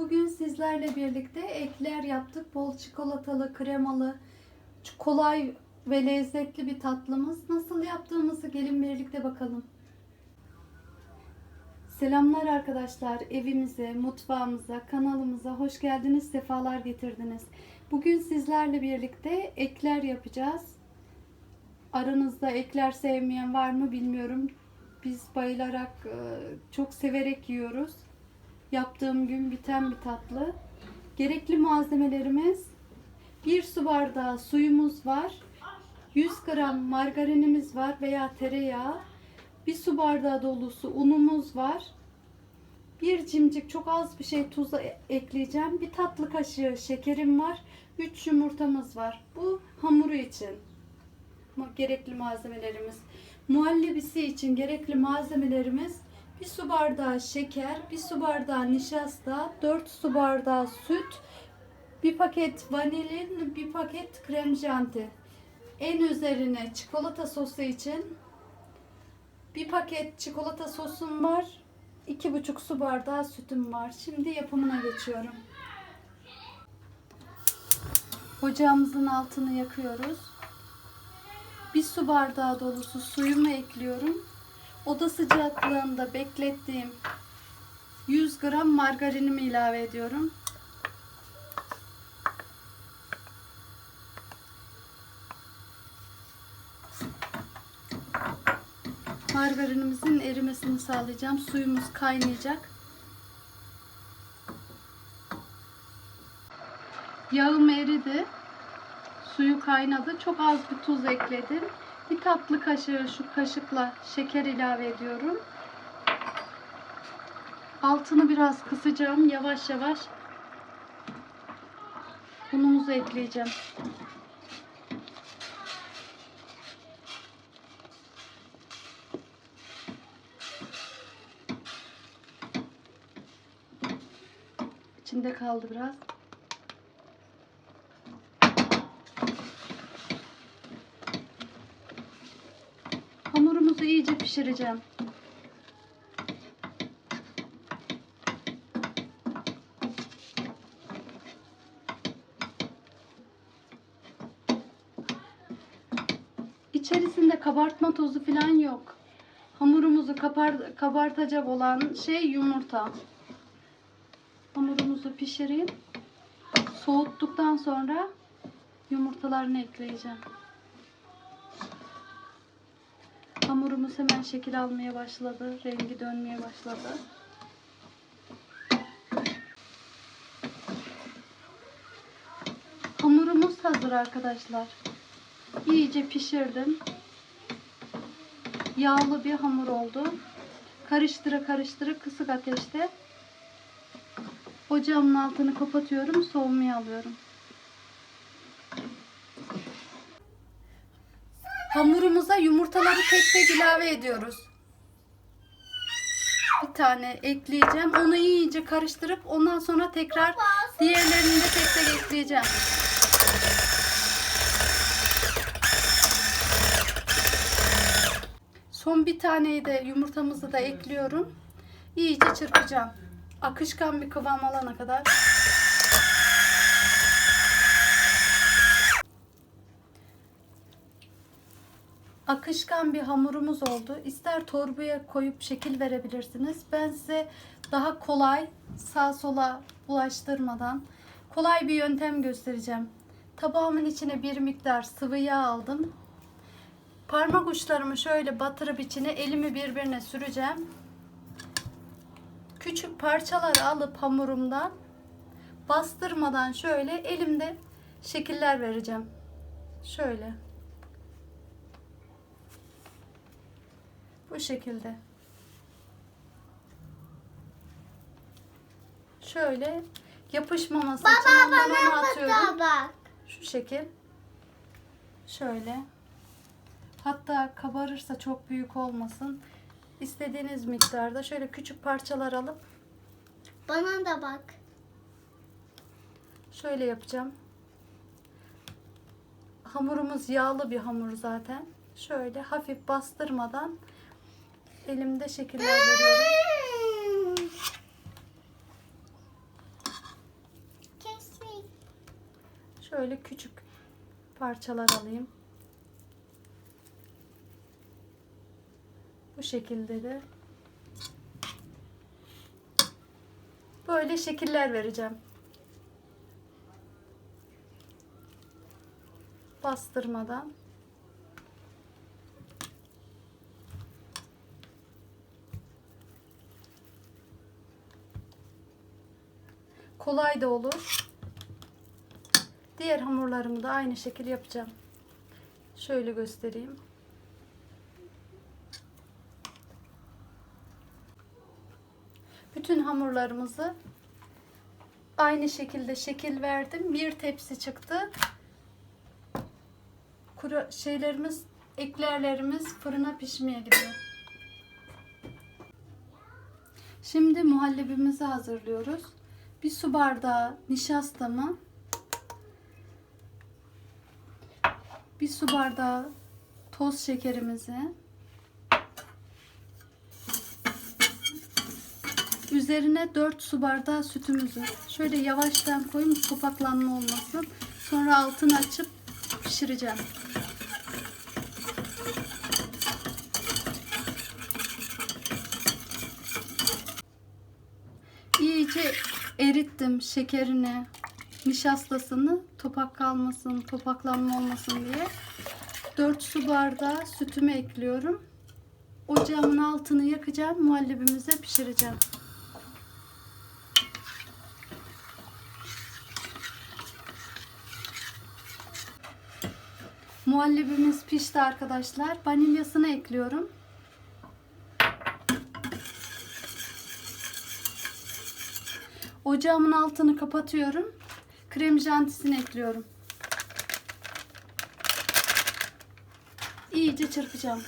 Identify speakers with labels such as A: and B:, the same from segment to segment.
A: Bugün sizlerle birlikte ekler yaptık. Bol çikolatalı, kremalı, kolay ve lezzetli bir tatlımız. Nasıl yaptığımızı gelin birlikte bakalım. Selamlar arkadaşlar. Evimize, mutfağımıza, kanalımıza hoş geldiniz, sefalar getirdiniz. Bugün sizlerle birlikte ekler yapacağız. Aranızda ekler sevmeyen var mı bilmiyorum. Biz bayılarak, e, çok severek yiyoruz. Yaptığım gün biten bir tatlı. Gerekli malzemelerimiz 1 su bardağı suyumuz var. 100 gram margarinimiz var veya tereyağı. 1 su bardağı dolusu unumuz var. Bir cimcik çok az bir şey tuzu ekleyeceğim. Bir tatlı kaşığı şekerim var. 3 yumurtamız var. Bu hamuru için gerekli malzemelerimiz. Muhallebisi için gerekli malzemelerimiz bir su bardağı şeker, bir su bardağı nişasta, 4 su bardağı süt, bir paket vanilin, bir paket krem şanti. En üzerine çikolata sosu için bir paket çikolata sosum var. 2,5 su bardağı sütüm var. Şimdi yapımına geçiyorum. Ocağımızın altını yakıyoruz. Bir su bardağı dolusu suyumu ekliyorum. Oda sıcaklığında beklettiğim 100 gram margarinimi ilave ediyorum. Margarinimizin erimesini sağlayacağım. Suyumuz kaynayacak. Yağım eridi. Suyu kaynadı. Çok az bir tuz ekledim. Bir tatlı kaşığı şu kaşıkla şeker ilave ediyorum. Altını biraz kısacağım. Yavaş yavaş unumuzu ekleyeceğim. İçinde kaldı biraz. Hamurumuzu iyice pişireceğim. İçerisinde kabartma tozu falan yok. Hamurumuzu kapar, kabartacak olan şey yumurta. Hamurumuzu pişireyim. Soğuttuktan sonra yumurtalarını ekleyeceğim. Hamurumuz hemen şekil almaya başladı. Rengi dönmeye başladı. Hamurumuz hazır arkadaşlar. İyice pişirdim. Yağlı bir hamur oldu. Karıştıra karıştıra kısık ateşte ocağımın altını kapatıyorum. Soğumaya alıyorum. Yumurtaları tek tek ilave ediyoruz. Bir tane ekleyeceğim. Onu iyice karıştırıp ondan sonra tekrar diğerlerini de tek tek ekleyeceğim. Son bir taneyi de yumurtamızı da ekliyorum. İyice çırpacağım. Akışkan bir kıvam alana kadar. Akışkan bir hamurumuz oldu. İster torbaya koyup şekil verebilirsiniz. Ben size daha kolay sağ sola bulaştırmadan kolay bir yöntem göstereceğim. Tabağımın içine bir miktar sıvı yağ aldım. Parmak uçlarımı şöyle batırıp içine elimi birbirine süreceğim. Küçük parçaları alıp hamurumdan bastırmadan şöyle elimde şekiller vereceğim. Şöyle. Bu şekilde. Şöyle yapışmaması için
B: Baba
A: onu
B: bana
A: atıyorum.
B: bak.
A: Şu şekil. Şöyle. Hatta kabarırsa çok büyük olmasın. İstediğiniz miktarda şöyle küçük parçalar alıp
B: Bana da bak.
A: şöyle yapacağım. Hamurumuz yağlı bir hamur zaten. Şöyle hafif bastırmadan Elimde şekiller veriyorum. Şöyle küçük parçalar alayım. Bu şekilde de böyle şekiller vereceğim. Bastırmadan Kolay da olur. Diğer hamurlarımı da aynı şekil yapacağım. Şöyle göstereyim. Bütün hamurlarımızı aynı şekilde şekil verdim. Bir tepsi çıktı. Kuru şeylerimiz, eklerlerimiz fırına pişmeye gidiyor. Şimdi muhallebimizi hazırlıyoruz. Bir su bardağı nişastamı, bir su bardağı toz şekerimizi, üzerine 4 su bardağı sütümüzü şöyle yavaştan koyun topaklanma olmasın. Sonra altını açıp pişireceğim. İyice erittim şekerini, nişastasını topak kalmasın, topaklanma olmasın diye. 4 su bardağı sütümü ekliyorum. Ocağımın altını yakacağım, muhallebimize pişireceğim. Muhallebimiz pişti arkadaşlar. Vanilyasını ekliyorum. Ocağımın altını kapatıyorum. Krem jantisini ekliyorum. İyice çırpacağım.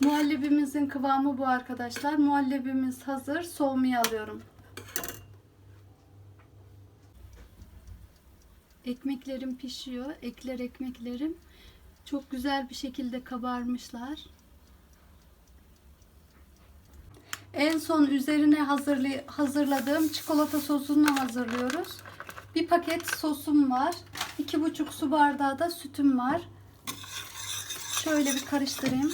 A: Muhallebimizin kıvamı bu arkadaşlar. Muhallebimiz hazır. Soğumaya alıyorum. Ekmeklerim pişiyor. Ekler ekmeklerim çok güzel bir şekilde kabarmışlar. En son üzerine hazırladığım çikolata sosunu hazırlıyoruz. Bir paket sosum var. iki buçuk su bardağı da sütüm var. Şöyle bir karıştırayım.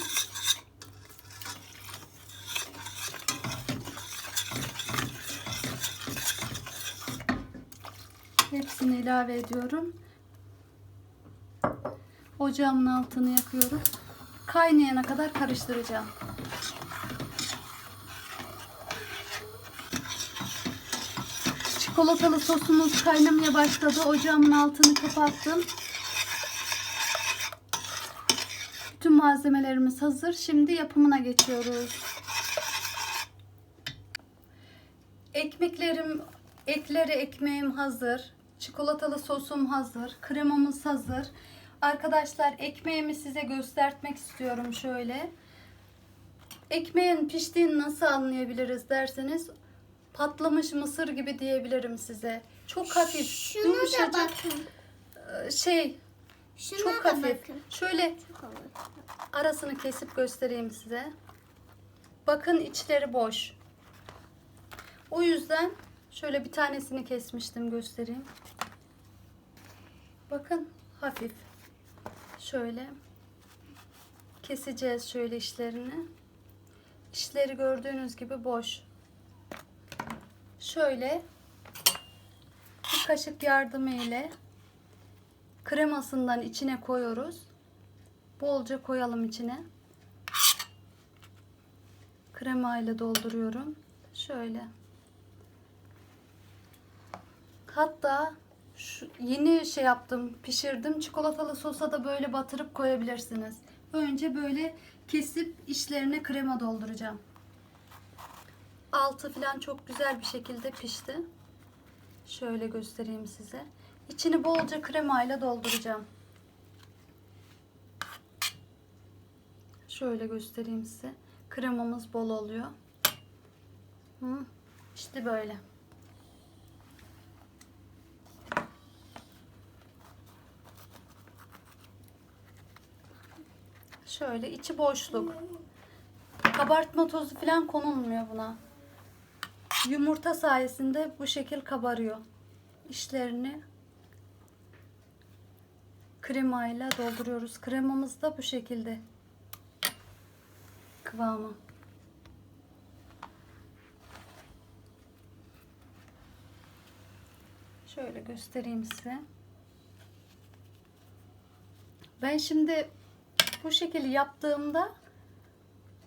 A: Hepsini ilave ediyorum. Ocağımın altını yakıyorum. Kaynayana kadar karıştıracağım. Çikolatalı sosumuz kaynamaya başladı. Ocağımın altını kapattım. Bütün malzemelerimiz hazır. Şimdi yapımına geçiyoruz. Ekmeklerim, ekleri ekmeğim hazır. Çikolatalı sosum hazır. Kremamız hazır. Arkadaşlar ekmeğimi size göstermek istiyorum şöyle. Ekmeğin piştiğini nasıl anlayabiliriz derseniz patlamış mısır gibi diyebilirim size. Çok hafif,
B: Şuna da
A: yumuşacık
B: bakın.
A: e, şey,
B: Şuna
A: çok
B: da
A: hafif.
B: bakın.
A: Şöyle
B: Çok hafif.
A: arasını kesip göstereyim size. Bakın içleri boş. O yüzden şöyle bir tanesini kesmiştim göstereyim. Bakın hafif. Şöyle keseceğiz şöyle işlerini. İşleri gördüğünüz gibi boş. Şöyle bir kaşık yardımı ile kremasından içine koyuyoruz. Bolca koyalım içine. Krema ile dolduruyorum. Şöyle. Hatta şu yeni şey yaptım, pişirdim. Çikolatalı sosa da böyle batırıp koyabilirsiniz. Önce böyle kesip içlerine krema dolduracağım. Altı falan çok güzel bir şekilde pişti. Şöyle göstereyim size. İçini bolca kremayla dolduracağım. Şöyle göstereyim size. Kremamız bol oluyor. Hı, işte böyle. Şöyle içi boşluk. Kabartma tozu falan konulmuyor buna. Yumurta sayesinde bu şekil kabarıyor. İşlerini kremayla dolduruyoruz. Kremamız da bu şekilde kıvamı. Şöyle göstereyim size. Ben şimdi bu şekilde yaptığımda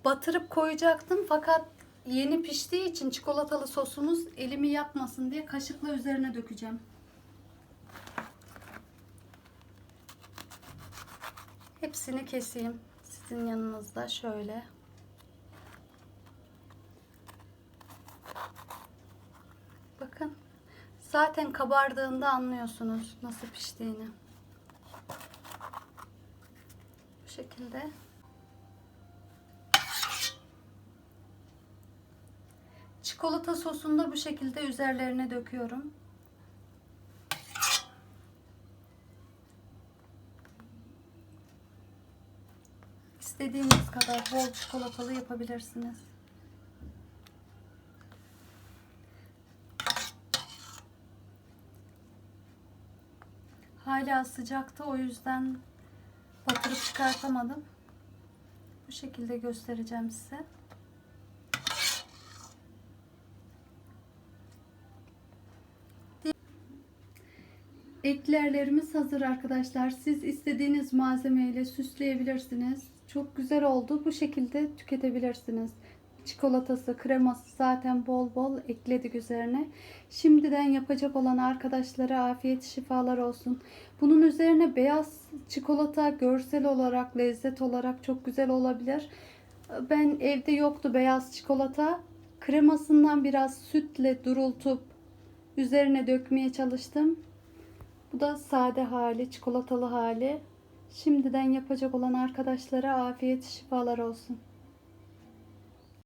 A: batırıp koyacaktım fakat yeni piştiği için çikolatalı sosumuz elimi yakmasın diye kaşıkla üzerine dökeceğim. Hepsini keseyim sizin yanınızda şöyle. Bakın. Zaten kabardığında anlıyorsunuz nasıl piştiğini. Bu şekilde. Çikolata sosunu da bu şekilde üzerlerine döküyorum. İstediğiniz kadar bol çikolatalı yapabilirsiniz. Hala sıcaktı o yüzden batırıp çıkartamadım. Bu şekilde göstereceğim size. Eklerlerimiz hazır arkadaşlar. Siz istediğiniz malzemeyle süsleyebilirsiniz. Çok güzel oldu. Bu şekilde tüketebilirsiniz. Çikolatası, kreması zaten bol bol ekledik üzerine. Şimdiden yapacak olan arkadaşlara afiyet şifalar olsun. Bunun üzerine beyaz çikolata görsel olarak, lezzet olarak çok güzel olabilir. Ben evde yoktu beyaz çikolata. Kremasından biraz sütle durultup üzerine dökmeye çalıştım. Bu da sade hali, çikolatalı hali. Şimdiden yapacak olan arkadaşlara afiyet şifalar olsun.